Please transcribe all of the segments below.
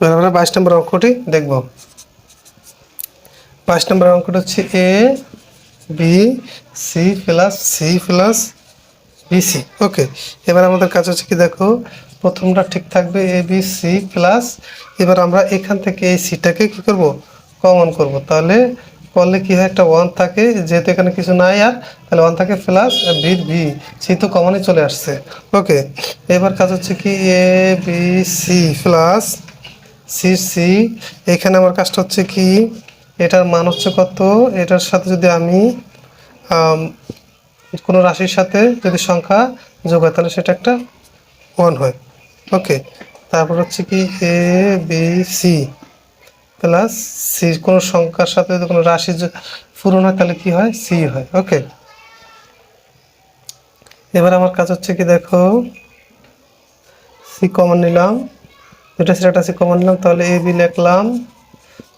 এবার আমরা বাইশ নম্বর অঙ্কটি দেখব। বাইশ নম্বর অঙ্কটা হচ্ছে A B C plus C plus BC okay এবার আমাদের কাজ হচ্ছে কি দেখো, প্রথমটা ঠিক থাকবে এ বি সি প্লাস এবার আমরা এখান থেকে এই সিটাকে কি করব? কমন করব। তাহলে করলে কি হয়? একটা ওয়ান থাকে, যেহেতু এখানে কিছু নাই আর, তাহলে ওয়ান থাকে প্লাস বি বি সি তো কমনই চলে আসছে। ওকে এবার কাজ হচ্ছে কি A B C plus C C এখানে আমার কাজটা হচ্ছে কি, এটার মান হচ্ছে কত? এটার সাথে যদি আমি কোনো রাশির সাথে যদি সংখ্যা যোগ হয়, তাহলে সেটা একটা ওয়ান হয়। ওকে তারপর হচ্ছে কি A B C plus C কোনো সংখ্যার সাথে যদি কোনো রাশি পূরণ হয়, তাহলে কি হয়? সি হয়। ওকে এবার আমার কাজ হচ্ছে কি, দেখো সি কমন নিলাম। দুটা সিটা সি কমন নিলাম তাহলে এ বি লিখলাম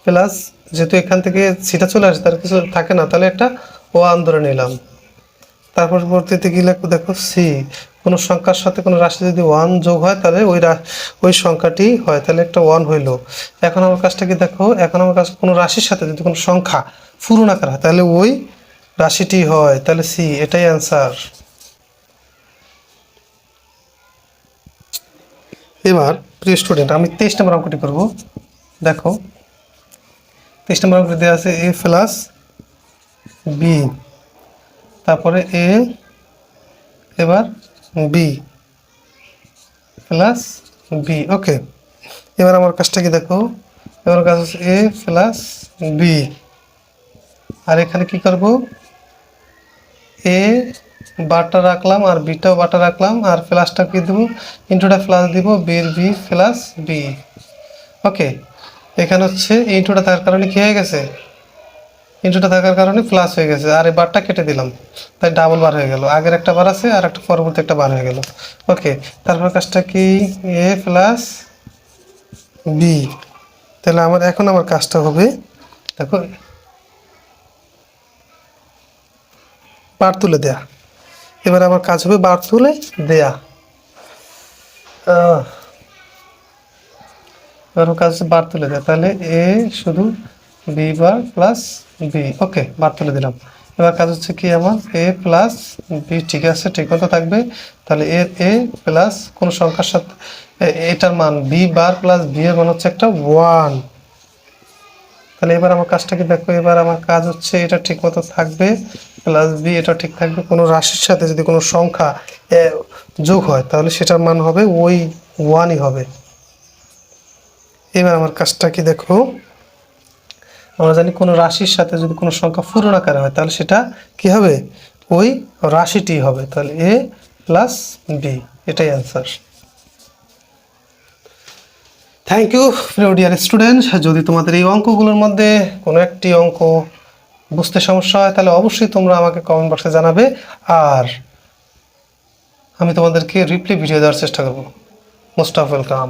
প্লাস যেহেতু এখান থেকে সিটা চলে আসে, তার কিছু থাকে না, তাহলে একটা ওয়ান ধরে নিলাম। তারপর পরবর্তীতে কি লিখব? দেখো সি কোনো সংখ্যার সাথে কোনো রাশি যদি ওয়ান যোগ হয়, তাহলে ওই ওই সংখ্যাটি হয়, তাহলে একটা ওয়ান হইল। এখন আমার কাজটা কি দেখো? এখন আমার কাছে কোনো রাশির সাথে যদি কোনো সংখ্যা পূরণ আকার হয়, তাহলে ওই রাশিটি হয়, তাহলে সি এটাই অ্যান্সার এবার প্রিয় স্টুডেন্ট, আমি তেইশ নম্বর অঙ্কটি করব। দেখো, তেইশ নম্বর অঙ্কটি দেওয়া আছে এ প্লাস বি, তারপরে এ, এবার বি প্লাস বি, ওকে। এবার আমার কাজটা কি দেখো? এবার কাজ হচ্ছে এ প্লাস বি। আর এখানে কি করব? এ বারটা রাখলাম আর বিটাও বারটা রাখলাম, আর প্লাসটা কি দেবো? ইন্টুটা প্লাস দিব বির বি প্লাস বি ওকে এখানে হচ্ছে ইন্টুটা থাকার কারণে কী হয়ে গেছে? ইন্টুটা থাকার কারণে প্লাস হয়ে গেছে, আর এই বারটা কেটে দিলাম, তাই ডাবল বার হয়ে গেল। আগের একটা বার আছে, আর একটা পরবর্তী একটা বার হয়ে গেল। ওকে তারপর কাজটা কি? এ প্লাস বি তাহলে আমার, এখন আমার কাজটা হবে, দেখো, পার তুলে দেয়া। এবার আমার কাজ হবে বার তুলে দেয়া এবার আমার কাজ হচ্ছে বার তুলে দেয়া। তাহলে এ শুধু বি বার প্লাস বি ওকে বার তুলে দিলাম। এবার কাজ হচ্ছে কি আমার? এ প্লাস বি ঠিক আছে, ঠিক মতো থাকবে। তাহলে এ এ প্লাস কোনো সংখ্যার সাথে এটার মান বি বার প্লাস বি এর মান হচ্ছে একটা ওয়ান তাহলে এবার আমার কাজটা কি দেখো, এবার আমার কাজ হচ্ছে এটা ঠিক মতো থাকবে প্লাস বি এটা ঠিক থাকবে, কোনো রাশির সাথে যদি কোনো সংখ্যা যোগ হয়, তাহলে সেটার মান হবে ওই ওয়ানই হবে। এবার আমার কাজটা কি দেখো, আমরা জানি কোনো রাশির সাথে যদি কোনো সংখ্যা পূরণ আকারে হয়, তাহলে সেটা কি হবে? ওই রাশিটি হবে, তাহলে এ প্লাস বি এটাই অ্যান্সার থ্যাংক ইউ প্রিয় ডিয়ার স্টুডেন্ট যদি তোমাদের এই অঙ্কগুলোর মধ্যে কোনো একটি অঙ্ক বুঝতে সমস্যা হয়, তাহলে অবশ্যই তোমরা আমাকে কমেন্ট বক্সে জানাবে। আর আমি তোমাদেরকে রিপ্লে ভিডিও দেওয়ার চেষ্টা করব। Most of welcome